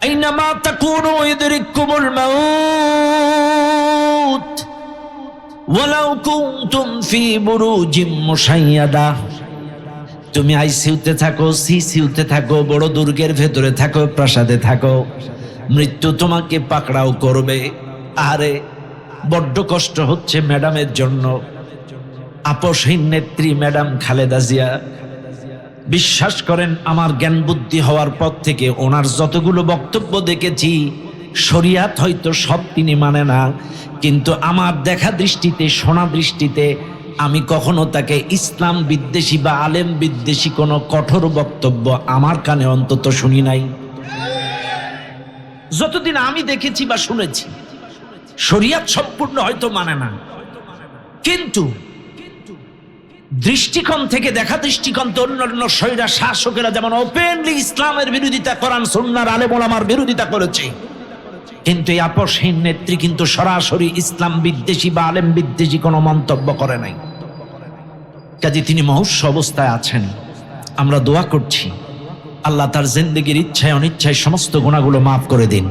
আইনামা তাকুনু ইদরিকুমুল মাউত ওয়ালাউ কুনতুম তুমি আইসিউতে থাকো, সিসিউতে থাকো, বড় দুর্গের ভেতরে থাকো, প্রাসাদে থাকো। মৃত্যু তোমাকে পাকড়াও করবে। আরে, বড্ড কষ্ট হচ্ছে ম্যাডামের জন্য। আপসহীন নেত্রী ম্যাডাম খালেদা জিয়া। বিশ্বাস করেন, আমার জ্ঞান বুদ্ধি হওয়ার পর থেকে ওনার যতগুলো বক্তব্য দেখেছি, শরিয়াত হয়তো সব তিনি মানে না, কিন্তু আমার দেখা দৃষ্টিতে, শোনা দৃষ্টিতে আমি কখনো তাকে ইসলাম বিদ্বেষী বা আলেম বিদ্বেষী কোনো কঠোর বক্তব্য আমার কানে অন্তত শুনি নাই। যতদিন আমি দেখেছি বা শুনেছি, শরিয়াত সম্পূর্ণ হয়তো মানে না। কিন্তু দৃষ্টিকোণ থেকে দেখা দৃষ্টিকোণ তো অন্যান্য শৈরা শাসকেরা যেমন ওপেনলি ইসলামের বিরোধিতা করান, সুন্নার আলেমুল আমার বিরোধিতা করেছে। কিন্তু এই আপসহীন নেত্রী কিন্তু সরাসরি ইসলাম বিদ্বেষী বা আলেম বিদ্বেষী কোনো মন্তব্য করে নাই। কাজে তিনি মহস্য অবস্থায় আছেন। আমরা দোয়া করছি, আল্লাহ তার জিন্দগির ইচ্ছায় অনিচ্ছায় সমস্ত গুণাগুলো মাফ করে দিন।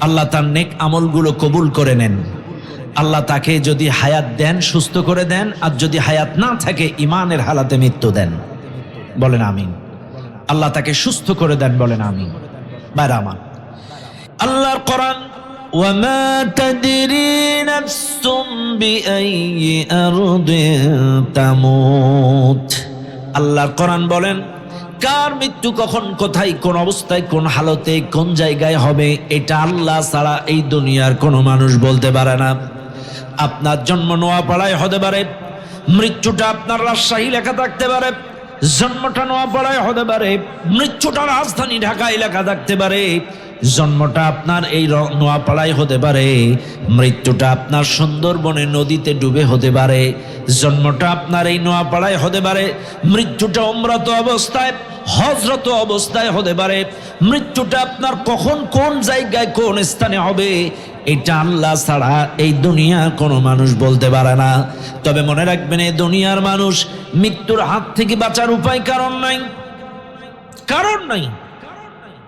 আল্লাহ তার নেক আমলগুলো কবুল করে নেন। আল্লাহ তাকে যদি হায়াত দেন সুস্থ করে দেন আর যদি হায়াত না থাকে ইমানের হালাতে মৃত্যু দেন বলেন আমিন আল্লাহ তাকে সুস্থ করে দেন বলেন আমিন বাইরে আমার আল্লাহর কোরআন وما تدري نفس بأي أرض تموت আল্লাহর কোরআন বলেন কার মৃত্যু কখন কোথায় কোন অবস্থায় কোন হালতে কোন জায়গায় হবে এটা আল্লাহ ছাড়া এই দুনিয়ার কোনো মানুষ বলতে পারে না আপনার জন্ম নোয়াপাড়ায় হতে পারে, মৃত্যুটা আপনার রাজশাহী লেখা থাকতে পারে, জন্মটা নোয়াপাড়ায় হতে পারে, মৃত্যুটা রাজধানী ঢাকায় লেখা থাকতে পারে, জন্মটা আপনার এই নোয়াপাড়ায় হতে পারে, মৃত্যুটা আপনার সুন্দরবনে নদীতে ডুবে হতে পারে, জন্মটা আপনার এই নোয়াপাড়ায় হতে পারে, মৃত্যুটা অমরত অবস্থায় হজরত অবস্থায় হতে পারে। মৃত্যুটা আপনার কখন কোন জায়গায় কোন স্থানে হবে, এটা আল্লাহ ছাড়া এই দুনিয়া কোনো মানুষ বলতে পারে না। তবে মনে রাখবেন, এই দুনিয়ার মানুষ মৃত্যুর হাত থেকে বাঁচার উপায় কারণ নাই। কারণ নাই।